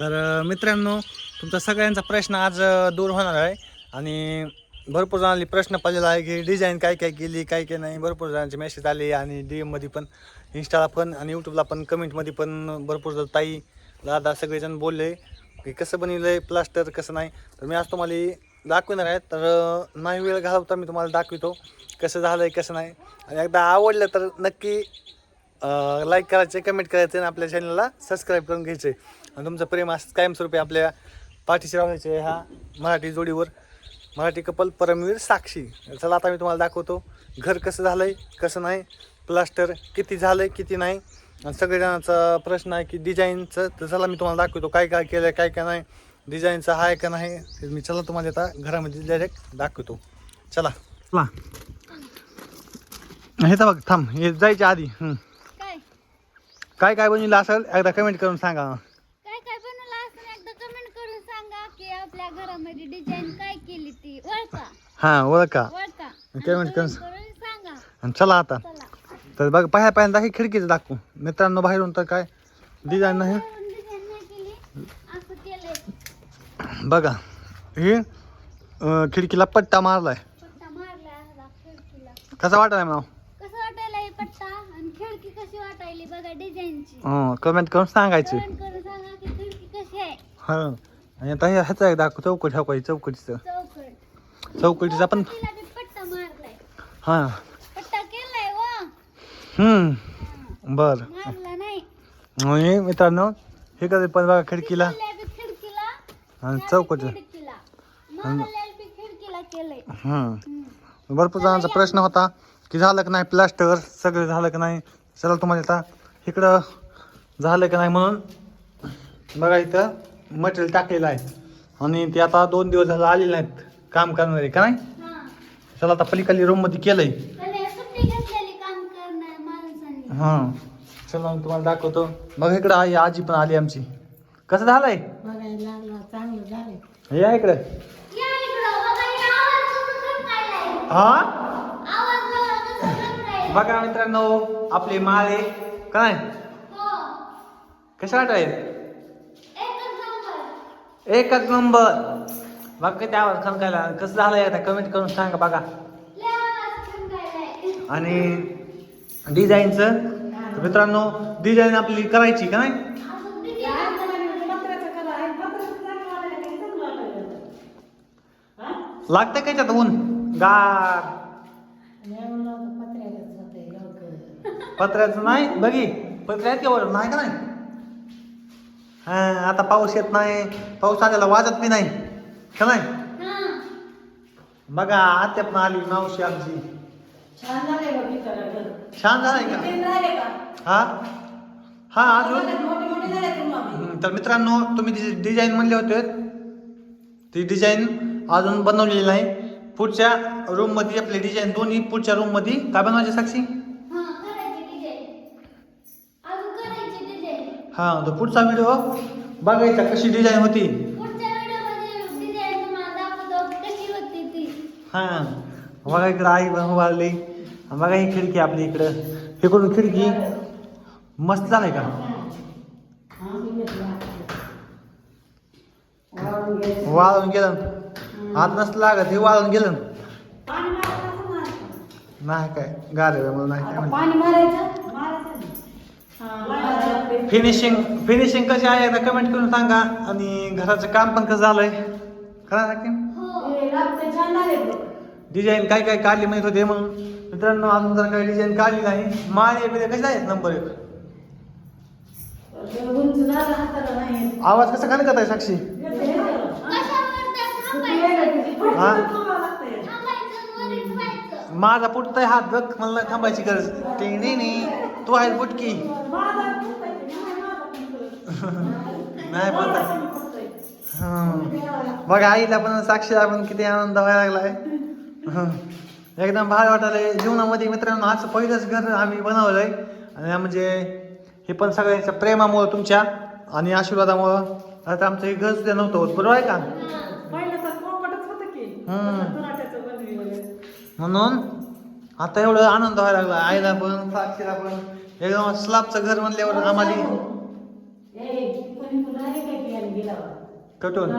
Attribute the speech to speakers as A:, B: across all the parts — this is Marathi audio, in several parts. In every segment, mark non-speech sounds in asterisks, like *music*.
A: तर मित्रांनो तुमचा सगळ्यांचा प्रश्न आज दूर होणार आहे. आणि भरपूर जणांनी प्रश्न पडलेला आहे की डिझाईन काय काय केली काय काय नाही. भरपूर जणांचे मेसेज आले आणि डी एममध्ये पण इंस्टाला पण आणि यूट्यूबला पण कमेंटमध्ये पण भरपूर जण ताई दादा सगळेजण बोलले की कसं बनवलं आहे प्लास्टर कसं नाही. तर मी आज तुम्हाला दाखवणार आहे. तर नाही वेळ घालवता मी तुम्हाला दाखवितो कसं झालं आहे कसं नाही. आणि एकदा आवडलं तर नक्की लाईक करायचे कमेंट करायचे आणि आपल्या चॅनलला सबस्क्राईब करून घ्यायचे आणि तुमचं प्रेम असं कायमस्वरूपी आपल्या पाठीशी राहायचे ह्या मराठी जोडीवर. मराठी कपल परमवीर साक्षी. चला आता मी तुम्हाला दाखवतो घर कसं झालं आहे कसं नाही प्लास्टर किती झालं आहे किती नाही. आणि सगळेजणांचा प्रश्न आहे की डिझाईनचं तर चला मी तुम्हाला दाखवतो काय काय केलं आहे काय काय नाही. डिझाईनचं आहे का नाही ते मी चला तुम्हाला आता घरामध्ये डायरेक्ट दाखवतो. चला. चला. हे तर बघ थांब. हे जायच्या आधी.
B: काय?
A: काय काय बनवलं असेल एकदा कमेंट करून सांगा
B: काय काय बनवलं असं एकदा कमेंट करून सांगा की आपल्या घरामध्ये डिझाईन काय केली ती? ओळखा.
A: हां ओळखा. Comment करून-
B: सांगा.
A: आणि चला आता.
B: चला.
A: तर बघ पाह्या पाह्यांदा हे खिडकीचं दाखवू. मित्रांनो बाहेरून तर काय डिझाईन नाही.
B: डिझाईन नाही केली. असं केलंय.
A: बघा हे अं, खिडकीला पट्टा मारलाय.
B: पट्टा खिडकीला.
A: कसा वाटलाय मला
B: कसं वाटायला हे पट्टा? आणि खिडकी कशी वाटायली बघा डिझाईनची
A: हं कमेंट करून सांगायचे.
B: कमेंट करून सांगा की खिडकी कशी आहे.
A: हां. आणि आता हे ह्याचं एक दाखव चौकट चौकटीचं.
B: चौकट.
A: चौकटीचा पण
B: तिला पट्टा मारलाय.
A: हां.
B: पट्टा केलाय वा.
A: हम्म. बरं.
B: मारला नाही.
A: आणि मित्रांनो हे कधी पण बघा खिडकीला.
B: मारलाय बी खिडकीला.
A: आणि चौकट
B: बी खिडकीला. मारलाय बी खिडकीला केलंय.
A: हम्म
B: हम्म.
A: भरपूर जणांचा प्रश्न होता की झालं की नाही प्लास्टर? सगळं झालं की नाही? चला तुम्हाला आता इकडं झालं की नाही म्हणून बघा इथं. मटेरियल टाकलेलं आहे. आणि ते आता दोन दिवस झालं आलेले नाहीत काम करणारे का नाही?
B: हा.
A: चला आता पलीकडली रूममध्ये केलंय. हां चला मी तुम्हाला दाखवतो. बघा इकडं आई आजी पण आली आमची. कसं झालंय?
C: बघायला लागला चांगलं झालं
A: हे या इकडं. हा?
B: आवाज बघा
A: मित्रांनो आपले माळे. काय
B: हो.
A: कशा वाटाय
B: एकच नंबर.
A: एकच नंबर. बाकी त्यावर खणकायला. कसं झालं आता? कमेंट करून सांगा बघा. आणि डिझाईनचं? मित्रांनो डिझाईन आपली करायची का नाही? लागतं काय त्यात ऊन? गार. पत्र्याचं नाही? बघी. पत्र्यात केवळ नाही का नाही? हा आता पाऊस येत नाही. पाऊस आलेला वाजत बी नाही. का नाही?
B: हा.
A: बघा आत्या पण आली मावशी आमची.
C: छान झालंय बघ इथं घर.
A: छान झालंय का?
C: किती झाले का?
A: हा? हा अजून?
C: मोठे मोठे झाले तुम्हाला
A: हम्म, तर मित्रांनो तुम्ही जी डिझाईन म्हणले होते. ती डिझाईन अजून बनवलेली नाही. पुढच्या रूममध्ये आपली डिझाईन दोन्ही पुढच्या रूममध्ये काय बनवायचे साक्षी
B: हा, करायची डिझाईन. अजून करायची डिझाईन.
A: हा तर पुढचा व्हिडिओ बघायचा कशी डिझाईन होती हा बघा इकडं आई उभारली बघा ही खिडकी आपली इकडं इकडून खिडकी मस्त झालंय का
C: हा. वाळून गेलं.
A: वाळून गेलं हात नसलं लागत हे वाळून गेलं. नाही काय गार मला नाही काय
C: आता
A: म्हणते
C: पाणी मारायचं.
A: फिनिशिंग फिनिशिंग कशी आहे? एकदा कमेंट करून सांगा. आणि घराचं काम पण कसं झालंय? करा नक्की
B: हो.
C: हे.
A: डिझाईन काय काय काढली माहीत होते म्हणून? मित्रांनो अजून जर काही डिझाईन काढली नाही. माळे बिळे कसे आहेत नंबर एक. आवाज कसा कान आहे साक्षी?
C: येतं,
A: माझा पुटतय हात बघ मला थांबायची गरज टिंगणी नी तू आहे पुटकी
C: ते, नाही.
A: नाही *laughs*
C: पण.
A: हं. बघा आईला पण साक्षीला पण किती आनंद व्हायला लागलाय. एकदम भारी वाटायलंय जीवनामध्ये मित्रांनो आज पहिलंच घर आम्ही बनवलंय आणि म्हणजे हे पण सगळ्यांच्या प्रेमामुळं तुमच्या आणि आशीर्वादामुळं आता आमचं हे घर सुद्धा नव्हतं होत बरोबर आहे की. हम्म. म्हणून आता एवढं आनंद व्हायला लागला. आईला पण साक्षीला पण. एकदम स्लाबचं घर म्हणल्यावर आम्हाला
C: की आणि गेला
A: कटून.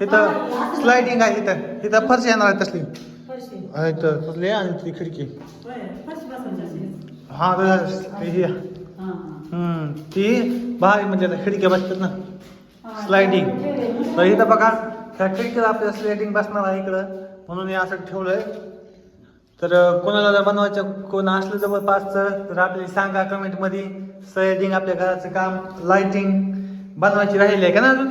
A: इथं स्लायडिंग आहे इथं. इथं फरशी येणार आहे तसली. इथं तसली आणि ती खिडकी. हा ही
C: हां, हां.
A: ती भारी म्हणजे खिडक्या बसतात ना.
C: हां,
A: स्लायडिंग. तर इथं बघा ह्या खिडकीला आपल्या स्लायडिंग बसणार आहे इकडं. म्हणून हे असं ठेवलंय. तर कोणाला जर बनवायचं कोण असलं जवळपासचं तर आपल्याला सांगा कमेंटमध्ये स्लायडिंग आपल्या घराचं काम लाइटिंग बनवायची राहिली आहे का ना अजून?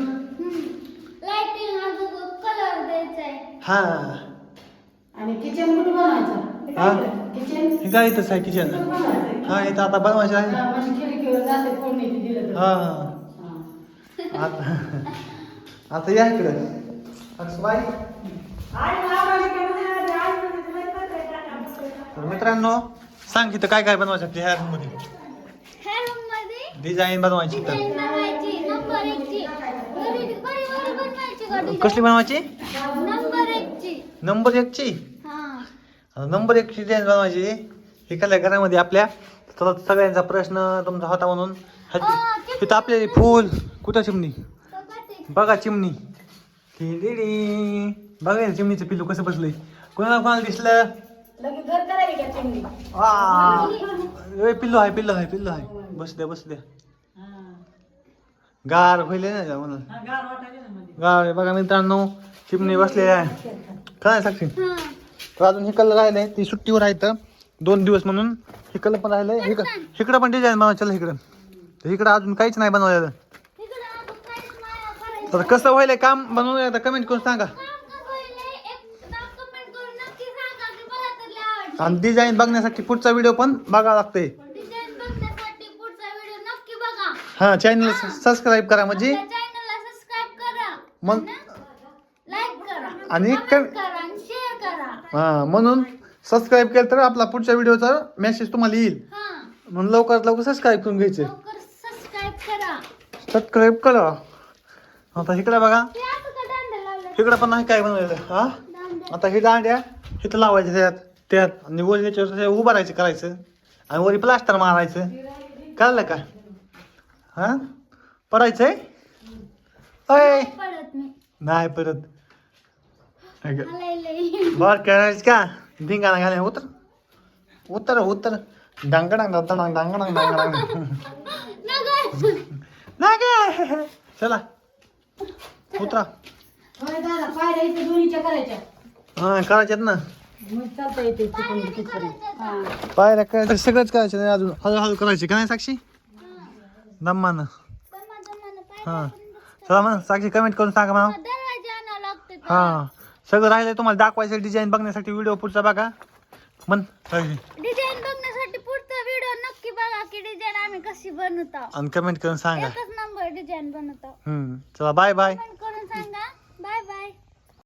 B: लाइटिंग अजून कलर द्यायचा आहे
A: हा.
C: आणि किचन कुठं बनवायचं?
A: हा?
C: किचन
A: हे काय इथंच आहे किचन हा इथं आता बनवायची राहिली
C: हा, म्हणजे खिडकीवर जाते फोडणी ती दिलं तर.
A: हा.
C: हां.
A: आता *laughs* आता या इकडं. अक्षबाई
C: का नाही? आई म्हणजे तुला येतं काय टाका?
A: तर मित्रांनो सांग इथं काय काय बनवायचं आपल्या ह्या रूममध्ये
B: ह्या रूममध्ये
A: डिझाईन बनवायची तर
B: डिझाईन बनवायची नंबर एकची. बरी बरी बरी बनवायची का डिझाईन
A: कसली बनवायची?
B: नंबर एकची.
A: नंबर एकची?
B: हा.
A: आता नंबर एकची डिझाईन बनवायची. हे काय घरामध्ये आपल्या? तर सगळ्यांचा प्रश्न तुमचा होता म्हणून. ह्या- इथं आपले फूल. कुठं चिमणी. बघा चिमणी. टिडिडी. बघा हे चिमणीचं पिल्लू कसं बसलंय. कोणाला कोणाला दिसलं?
C: लगेच घर करायची का चिमणी
A: आ ए, पिल्लू आहे पिल्लू आहे पिल्लू आहे. बस द्या बस द्या
C: हां.
A: गार होईल ना म्हणून
C: हा, गार.
A: बघा मित्रांनो चिमणी बसलेली आहे. काय साक्षी?
B: हा.
A: तर अजून हे कलर राहिले. ती सुट्टीवर आहे तर दोन दिवस म्हणून हे कलर पण राहिले. इकडं पण डिझाईन बनवायचं इकडं तर इकडं अजून काहीच नाही बनवलेलं.
B: इकडं अजून काहीच नाही. करायचं.
A: तर कसं व्हायला काम बनवून आता कमेंट करून सांगा
B: काम कसं होईल एकदा comment करून नक्की सांगा की मला तर लय आवडलं.
A: आणि डिझाईन बघण्यासाठी पुढचा व्हिडिओ पण बघावा लागते
B: डिझाईन बघण्यासाठी पुढचा व्हिडिओ नक्की बघा.
A: हा चॅनल सबस्क्राईब करा म्हणजे
B: आपल्या चॅनलला सबस्क्राईब करा.
A: मग
B: लाईक करा.
A: आणि
B: comment
A: कम-
B: करा आणि शेअर करा.
A: हा म्हणून सबस्क्राईब केलं तर आपला पुढच्या व्हिडिओचा मेसेज तुम्हाला येईल.
B: हा.
A: म्हणून लवकरात लवकर सबस्क्राईब करून घ्यायचे.
B: लवकर सबस्क्राईब करा.
A: सबस्क्राईब करा. आता इकडे बघा.
B: ते असं का दांडा लावलं
A: इकडं पण नाही काय बनवलेलं? हा?
B: दांडा.
A: आता हे दांड्या इथं लावायचे त्यात त्यात आणि वर याच्यावर असं उभं राहायचं करायचं. आणि वरी प्लास्टर मारायचं. कळलं का? हा? पडायचंय? अय!
B: नाही
A: परत बर करायचं का? धिंगाणा घाले उतर. उतर उतर. डांगडांग डांगडांग डांगडांग डांगडांग
B: नगर
A: नाही काय चला. उतरा. हा करायच्यात ना.
C: चालता येते तिकडून तिथपर्यंत.
A: पायऱ्या करायचं सगळंच करायचं नाही अजून हळूहळू करायची. का नाही साक्षी? दम्मानं. चला साक्षी कमेंट करून सांगा मला
B: दरवाज़ा आणावं लागतं
A: हा. सगळं राहिलंय तुम्हाला दाखवायचं डिझाईन बघण्यासाठी व्हिडिओ पुढचा बघा. मन साक्षी.
B: डिझाईन बघण्यासाठी पुढचा व्हिडिओ नक्की बघा की डिझाईन आम्ही कशी बनवतो.
A: आणि कमेंट करून सांगा.
B: एकच नंबर डिझाईन बनवतो.
A: हम्म. चला बाय बाय